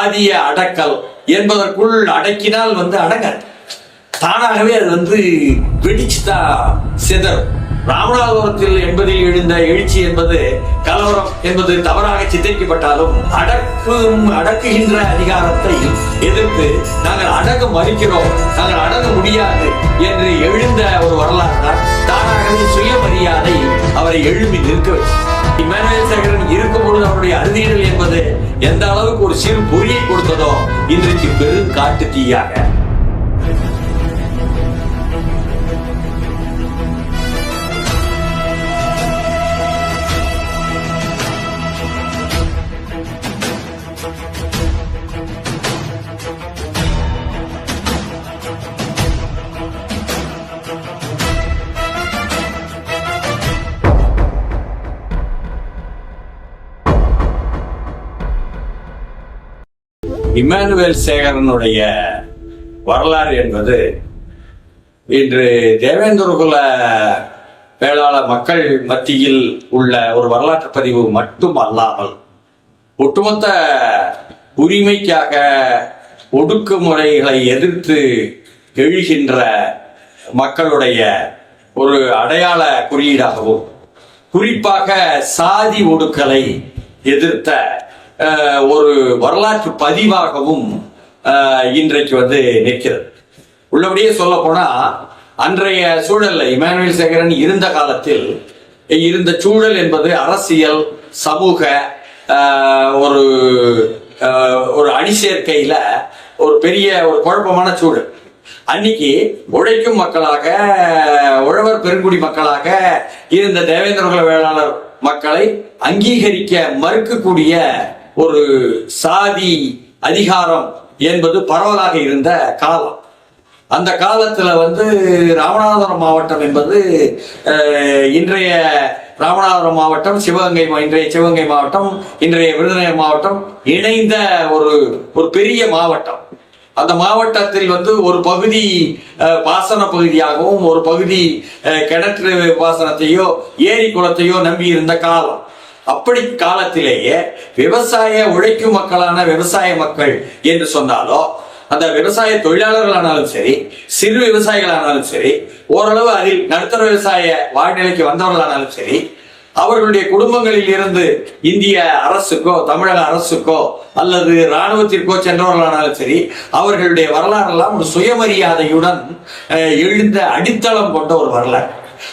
அதிய அடக்கல் என்பதற்குள் அடக்கினால் வந்து அடங்காது. தானாகவே அது வந்து வெடிச்சுதான் சிதறும். ராமநாதபுரத்தில் என்பதில் எழுந்த எழுச்சி என்பது கலவரம் என்பது தவறாக சித்தரிக்கப்பட்டாலும் அடக்கும் அடக்குகின்ற அதிகாரத்தை எதிர்த்து நாங்கள் அடக்க மறுக்கிறோம் நாங்கள் அடங்க முடியாது என்று எழுந்த ஒரு வரலாறு தான் தானாகவே சுயமரியாதை அவரை எழுப்பி நிற்க வச்சு இமானுவேல் சேகரன் இருக்கும் பொழுது அவருடைய அறுதியிடல் என்பது எந்த அளவுக்கு ஒரு சிறு பொறியை கொடுத்ததோ இன்றைக்கு பெரும் காட்டு தீயாக இமானுவேல் சேகரனுடைய வரலாறு என்பது இன்று தேவேந்திரகுல வேளாள மக்கள் மத்தியில் உள்ள ஒரு வரலாற்று பதிவு மட்டும் அல்லாமல் ஒட்டுமொத்த உரிமைக்காக ஒடுக்குமுறைகளை எதிர்த்து எழுகின்ற மக்களுடைய ஒரு அடையாள குறியீடாகவும் குறிப்பாக சாதி ஒடுக்கலை எதிர்த்த ஒரு வரலாற்று பதிவாகவும் இன்றைக்கு வந்து நிற்கிறது. உள்ளபடியே சொல்ல போனா அன்றைய சூழல்ல இமானுவேல் சேகரன் இருந்த காலத்தில் இருந்த சூழல் என்பது அரசியல் சமூக ஒரு ஒரு அணி சேர்க்கையில ஒரு பெரிய ஒரு குழப்பமான சூழல். அன்னைக்கு உழைக்கும் மக்களாக உழவர் பெருங்குடி மக்களாக இருந்த தேவேந்திரகுல வேளாளர் மக்களை அங்கீகரிக்க மறுக்கக்கூடிய ஒரு சாதி அதிகாரம் என்பது பரவலாக இருந்த காலம். அந்த காலத்துல வந்து ராமநாதபுரம் மாவட்டம் என்பது இன்றைய ராமநாதபுரம் மாவட்டம் சிவகங்கை இன்றைய சிவகங்கை மாவட்டம் இன்றைய விருதுநகர் மாவட்டம் இணைந்த ஒரு ஒரு பெரிய மாவட்டம். அந்த மாவட்டத்தில் வந்து ஒரு பகுதி பாசன பகுதியாகவும் ஒரு பகுதி கிணற்று பாசனத்தையோ ஏரி குளத்தையோ நம்பி இருந்த காலம். அப்படி காலத்திலேயே விவசாய உழைக்கும் மக்களான விவசாய மக்கள் என்று சொன்னாலோ அந்த விவசாய தொழிலாளர்களானாலும் சரி சிறு விவசாயிகளானாலும் சரி ஓரளவு அதில் நடுத்தர விவசாய வாழ்நிலைக்கு வந்தவர்களானாலும் சரி அவர்களுடைய குடும்பங்களில் இருந்து இந்திய அரசுக்கோ தமிழக அரசுக்கோ அல்லது இராணுவத்திற்கோ சென்றவர்களானாலும் சரி அவர்களுடைய வரலாறெல்லாம் ஒரு சுயமரியாதையுடன் எழுந்த அடித்தளம் கொண்ட ஒரு வரலாறு.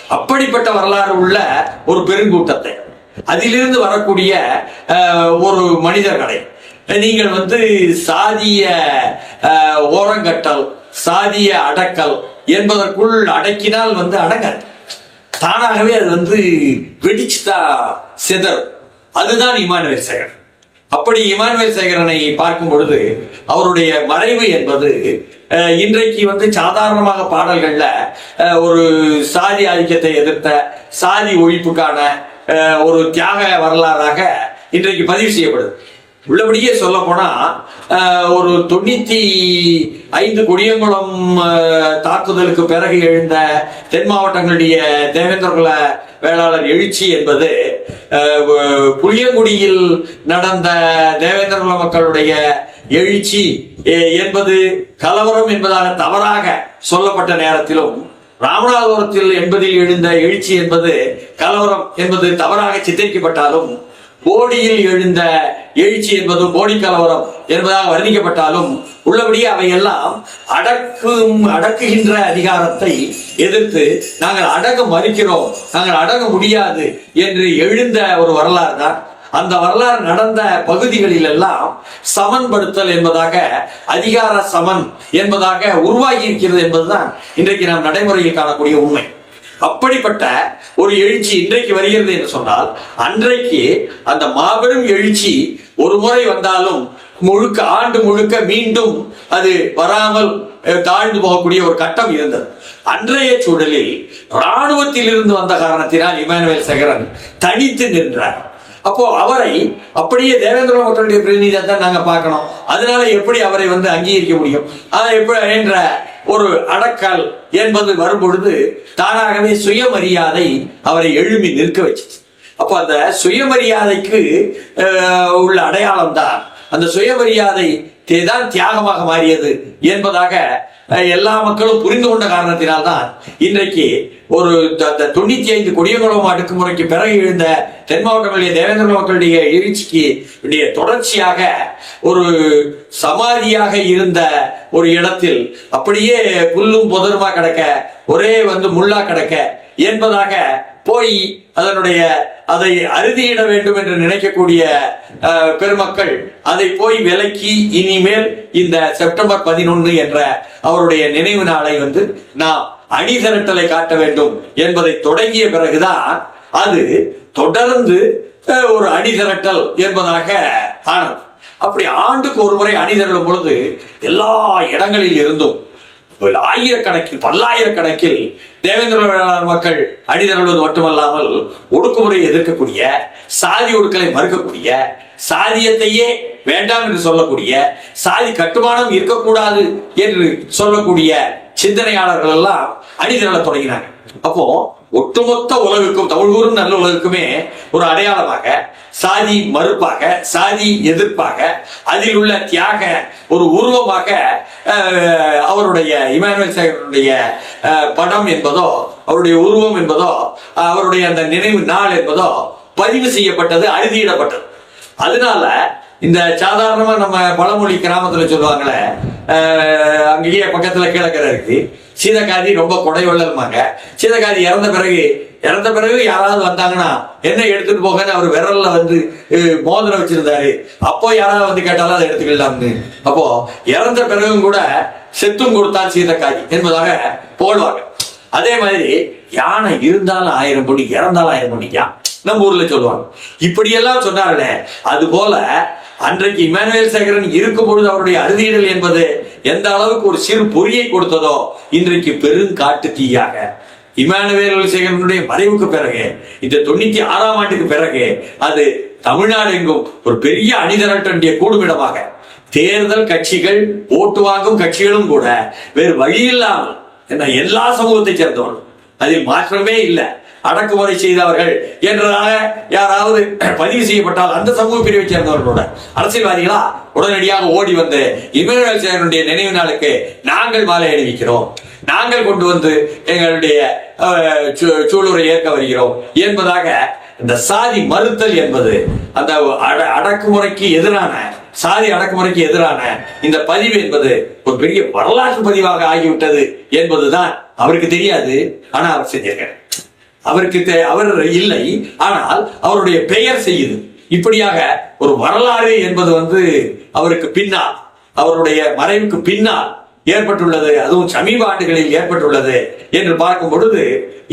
அப்படிப்பட்ட வரலாறு உள்ள ஒரு பெருங்கூட்டத்தை. அதிலிருந்து வரக்கூடிய அஹ், ஒரு மனிதர்களை நீங்கள் வந்து சாதிய அஹ், ஓரங்கட்டல் சாதிய அடக்கல் என்பதற்குள் அடக்கினால் வந்து அடங்காது. தானாகவே அது வந்து வெடிச்சுதா சிதறும். அதுதான் இமானுவேல் சேகரன் அப்படி இமானுவேல் சேகரனை பார்க்கும் பொழுது அவருடைய மறைவு என்பது அஹ், இன்றைக்கு வந்து சாதாரணமாக பாடல்கள்ல அஹ், ஒரு சாதி ஆதிக்கத்தை எதிர்த்த சாதி ஒழிப்புக்கான ஒரு தியாக வரலாறாக இன்றைக்கு பதிவு செய்யப்படுது. உள்ளபடியே சொல்ல போனா ஒரு தொண்ணூத்தி ஐந்து கொடியங்குளம் தாக்குதலுக்கு பிறகு எழுந்த தென் மாவட்டங்களுடைய தேவேந்திரகுல வேளாளர் எழுச்சி என்பது புளியங்குடியில் நடந்த தேவேந்திரகுல மக்களுடைய எழுச்சி என்பது கலவரம் என்பதாக தவறாக சொல்லப்பட்ட நேரத்திலும் ராமநாதபுரத்தில் என்பதில் எழுந்த எழுச்சி என்பது கலவரம் என்பது தவறாக சித்தரிக்கப்பட்டாலும் போடியில் எழுந்த எழுச்சி என்பது போடி கலவரம் என்பதாக வர்ணிக்கப்பட்டாலும் உள்ளபடியே அவையெல்லாம் அடக்கும் அடக்குகின்ற அதிகாரத்தை எதிர்த்து நாங்கள் அடங்க மறுக்கிறோம் நாங்கள் அடங்க முடியாது என்று எழுந்த ஒரு வரலாறு தான் அந்த வரலாறு நடந்த பகுதிகளில் எல்லாம் சமன்படுத்தல் என்பதாக அதிகார சமன் என்பதாக உருவாகி இருக்கிறது என்பதுதான் இன்றைக்கு நாம் நடைமுறையில் காணக்கூடிய உண்மை. அப்படிப்பட்ட ஒரு எழுச்சி இன்றைக்கு வருகிறது என்று சொன்னால் அன்றைக்கு அந்த மாபெரும் எழுச்சி ஒரு முறை வந்தாலும் முழுக்க ஆண்டு முழுக்க மீண்டும் அது வராமல் தாழ்ந்து போகக்கூடிய ஒரு கட்டம் இருந்தது. அன்றைய சூழலில் ராணுவத்தில் இருந்து வந்த காரணத்தினால் இமானுவேல் சகரன் தனித்து நின்றார். அப்போ அவரை அப்படியே தேவேந்திர மக்களுடைய பிரதிநிதியாக தான் நாங்க பார்க்கணும். அதனால எப்படி அவரை வந்து அங்கீகரிக்க முடியும்? அதை எப்படி என்ற ஒரு அடக்கல் என்பது வரும்பொழுது தானாகவே சுயமரியாதை அவரை எழுமி நிற்க வச்சுச்சு. அப்போ அந்த சுயமரியாதைக்கு உள்ள அடையாளம் தான். அந்த சுயமரியாதை தான் தியாகமாக மாறியது என்பதாக எல்லா மக்களும் புரிந்து கொண்ட காரணத்தினால்தான் இன்றைக்கு ஒரு த- அந்த தொண்ணூத்தி ஐந்து கொடியங்குளம் அடுக்குமுறைக்கு பிறகு எழுந்த தென் மாவட்டங்களுடைய தேவேந்திர மக்களுடைய எழுச்சிக்கு தொடர்ச்சியாக ஒரு சமாதியாக இருந்த ஒரு இடத்தில் அப்படியே புல்லும் புதருமா கிடக்க ஒரே வந்து முள்ளா கிடக்க என்பதாக போய் அதனுடைய அதை அறுதியிட வேண்டும் என்று நினைக்கக்கூடிய அஹ், பெருமக்கள் அதை போய் விலக்கி இனிமேல் இந்த செப்டம்பர் பதினொன்று என்ற அவருடைய நினைவு நாளை வந்து நாம் அணிதிரட்டலை காட்ட வேண்டும் என்பதை தொடங்கிய பிறகுதான் அது தொடர்ந்து ஒரு அணிதிரட்டல் என்பதாக ஆனது. அப்படி ஆண்டுக்கு ஒரு முறை அணிதிரடும் பொழுது எல்லா இடங்களில் இருந்தும் ஆயிரக்கணக்கில் பல்லாயிரக்கணக்கில் தேவேந்திர வேளாண் மக்கள் அணிதரழுவது மட்டுமல்லாமல் ஒடுக்குமுறையை எதிர்க்கக்கூடிய சாதி ஒடுக்கலை மறுக்கக்கூடிய சாதியத்தையே வேண்டாம் என்று சொல்லக்கூடிய சாதி கட்டுமானம் இருக்கக்கூடாது என்று சொல்லக்கூடிய சிந்தனையாளர்கள் எல்லாம் அணிதிரள தொடங்கினாங்க. அப்போ ஒட்டுமொத்த உலகுக்கும் தமிழ் ஊரும் நல்ல உலகுக்குமே ஒரு அடையாளமாக சாதி மறுப்பாக சாதி எதிர்ப்பாக அதில் உள்ள தியாக ஒரு உருவமாக அவருடைய இமானுவேல் சேகருடைய படம் என்பதோ அவருடைய உருவம் என்பதோ அவருடைய அந்த நினைவு நாள் என்பதோ பதிவு செய்யப்பட்டது அறுதியிடப்பட்டது. அதனால இந்த சாதாரணமா நம்ம பழமொழி கிராமத்துல சொல்லுவாங்களே அங்கேயே பக்கத்துல கீழக்கரை இருக்கு. சீதக்காதி ரொம்ப கொடைவள்ளல்மாங்க சீதக்காதி இறந்த பிறகு இறந்த பிறகு யாராவது வந்தாங்கன்னா என்ன எடுத்துட்டு போகன்னு அவர் விரல்ல வந்து மோதிரம் வச்சிருந்தாரு. அப்போ யாராவது வந்து கேட்டாலும் அதை எடுத்துக்கலாம்னு. அப்போ இறந்த பிறகும் கூட செத்தும் கொடுத்தான் சீதக்காதி என்பதாக போடுவாங்க. அதே மாதிரி யானை இருந்தாலும் ஆயிரம் பொடி இறந்தாலும் ஆயிரம் பொடிக்கா நம்ம ஊர்ல சொல்லுவாங்க. இப்படியெல்லாம் சொன்னார்களே அது போல அன்றைக்கு இமானுவேல் சேகரன் இருக்கும் பொழுது அவருடைய அறுதியிடல் என்பது எந்த அளவுக்கு ஒரு சிறு பொறியை கொடுத்ததோ இன்றைக்கு பெருங்காட்டு தீயாக. இமானுவேல் சேகரனுடைய மறைவுக்கு பிறகு இந்த தொண்ணூத்தி ஆறாம் ஆண்டுக்கு பிறகு அது தமிழ்நாடு எங்கும் ஒரு பெரிய அணிதிரட்டண்டிய கூடுமிடமாக. தேர்தல் கட்சிகள் ஓட்டு வாங்கும் கட்சிகளும் கூட வேறு வழி இல்லாமல் என்ன எல்லா சமூகத்தை சேர்ந்தவர்கள். அதில் மாற்றமே இல்லை. அடக்குமுறை செய்தவர்கள் என்றதாக யாராவது பதிவு செய்யப்பட்டால் அந்த சமூக பிரிவை சேர்ந்தவர்களோட அரசியல்வாதிகளா உடனடியாக ஓடி வந்து இமேனுவல் சேரனுடைய நினைவு நாளுக்கு நாங்கள் மாலை அணிவிக்கிறோம். நாங்கள் கொண்டு வந்து எங்களுடைய சூ- சூளுரை ஏற்க வருகிறோம் என்பதாக இந்த சாதி மறுத்தல் என்பது அந்த அட- அடக்குமுறைக்கு எதிரான சாதி அடக்குமுறைக்கு எதிரான இந்த பதிவு என்பது ஒரு பெரிய வரலாற்று பதிவாக ஆகிவிட்டது என்பதுதான் அவருக்கு தெரியாது. ஆனா அவர் செஞ்சிருக்காரு அவருக்கு அவர் இல்லை. ஆனால் அவருடைய பெயர் செய்யுது. இப்படியாக ஒரு வரலாறு என்பது வந்து அவருக்கு பின்னால் அவருடைய மறைவுக்கு பின்னால் ஏற்பட்டுள்ளது. அதுவும் சமீப ஆண்டுகளில் ஏற்பட்டுள்ளது என்று பார்க்கும் பொழுது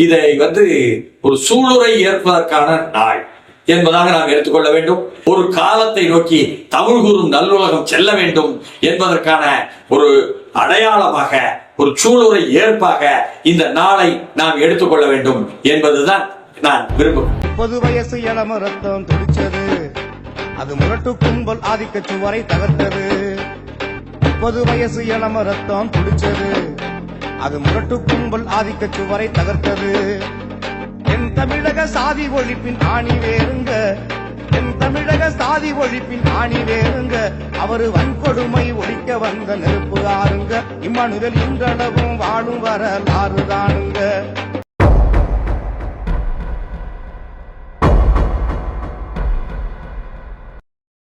இதை வந்து ஒரு சூளுரை ஏற்பதற்கான நாள் என்பதாக நாம் எடுத்துக்கொள்ள வேண்டும். ஒரு காலத்தை நோக்கி தமிழ் கூறும் நல்லுலகம் செல்ல வேண்டும் என்பதற்கான ஒரு அடையாளமாக ஒரு சூளுரை ஏற்பாக இந்த நாளை நாம் எடுத்துக்கொள்ள வேண்டும் என்பதுதான் நான் விரும்புகிறேன். முப்பது வயசு இளம ரத்தம் துடிச்சது அது முரட்டு கும்பல் ஆதிக்க சுவரை தகர்த்தது. முப்பது வயசு இளம ரத்தம் துடிச்சது. அது முரட்டு கும்பல் ஆதிக்க சுவரை தகர்த்தது. என் தமிழக சாதி ஒழிப்பின் ஆணி வேறுங்க. சாதி ஒழிப்பின் ஆணி வேறுங்க. அவரு வன்கொடுமை ஒழிக்க வந்த நெருப்பு ஆறுங்க. இம்மனுதல் இன்றளவும் வாழும் வரலாறுதானுங்க